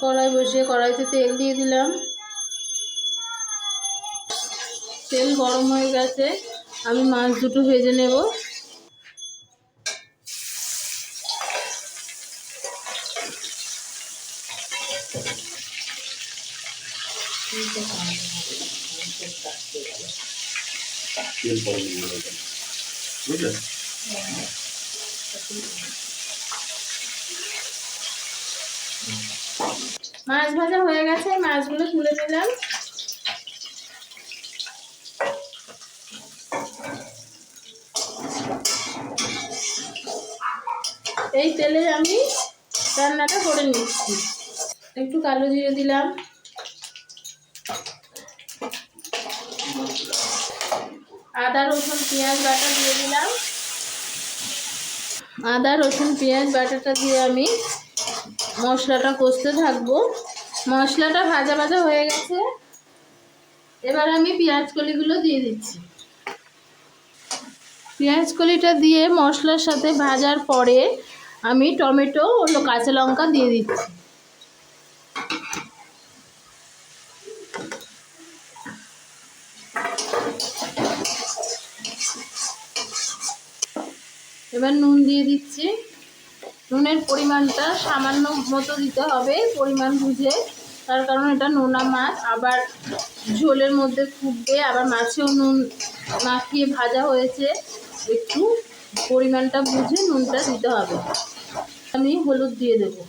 কড়াই বসিয়ে কড়াইতে তেল দিয়ে দিলাম। তেল গরম হয়ে গেছে, আমি মাছ দুটো ভেজে নেব। বুঝলে? মাছ ভাজা হয়ে গেছে, মাছগুলো তুলে নিলাম। এই তেলে আমি রান্নাটা করে নিচ্ছি। একটু কালো জিরে দিলাম। আদা, রসুন, পেঁয়াজ বাটা দিয়ে দিলাম। আদা, রসুন, পেঁয়াজ বাটাটা দিয়ে আমি মশলাটা কষতে থাকব। মশলাটা ভাজা ভাজা হয়ে গেছে। এবার আমি পেঁয়াজ কলিগুলো দিয়ে দিচ্ছি। পেঁয়াজ কলিটা দিয়ে মশলার সাথে ভাজার পরে আমি টমেটো ও কাঁচা লঙ্কা দিয়ে দিচ্ছি। এবার নুন দিয়ে দিচ্ছি। নুনের পরিমাণটা সামান্য মতো দিতে হবে, পরিমাণ বুঝে। তার কারণ এটা নোনা মাছ, আবার ঝোলের মধ্যে ফুটবে আবার মাছেও নুন মাখিয়ে ভাজা হয়েছে। একটু পরিমাণটা বুঝে নুনটা দিতে হবে। আমি হলুদ দিয়ে দেবো।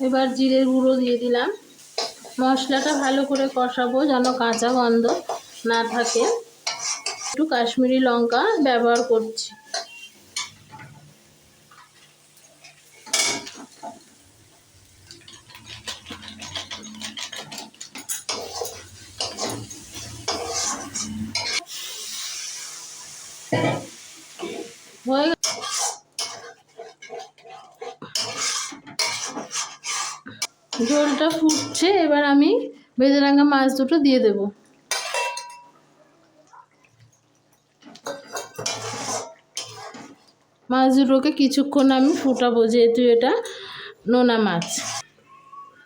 এবার জিরের গুঁড়ো দিয়ে দিলাম। মশলাটা ভালো করে কষাবো যেন কাঁচা গন্ধ না থাকে। একটু কাশ্মীরি লঙ্কা ব্যবহার করছি। হয়ে ঝোলটা ফুটছে, এবার আমি ভেজে রাঙা মাছ দুটো দিয়ে দেব। মাছ দুটোকে কিছুক্ষণ আমি ফুটাবো, যেহেতু এটা নোনা মাছ।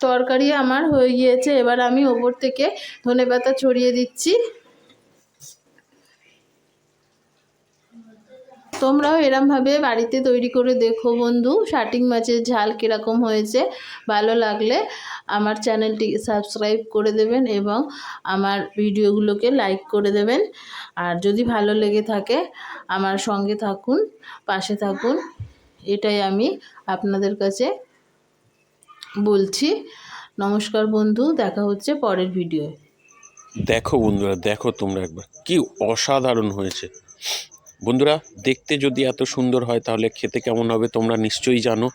তরকারি আমার হয়ে গিয়েছে, এবার আমি ওপর থেকে ধনে পাতা ছড়িয়ে দিচ্ছি। তোমরাও এরমভাবে বাড়িতে তৈরি করে দেখো বন্ধু। শাটিং মাছের ঝাল কীরকম হয়েছে, ভালো লাগলে আমার চ্যানেলটি সাবস্ক্রাইব করে দেবেন এবং আমার ভিডিওগুলোকে লাইক করে দেবেন। আর যদি ভালো লেগে থাকে, আমার সঙ্গে থাকুন, পাশে থাকুন। এটাই আমি আপনাদের কাছে বলছি। নমস্কার বন্ধু, দেখা হচ্ছে পরের ভিডিওয়। দেখো বন্ধুরা, দেখো তোমরা একবার, কি অসাধারণ হয়েছে। বন্ধুরা, দেখতে যদি এত সুন্দর হয় তাহলে খেতে কেমন হবে তোমরা নিশ্চয়ই জানো।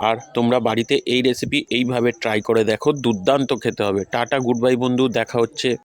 আর তোমরা বাড়িতে এই রেসিপি এইভাবে ট্রাই করে দেখো, দুর্দান্ত খেতে হবে। টাটা গুড বাই বন্ধু, দেখা হচ্ছে।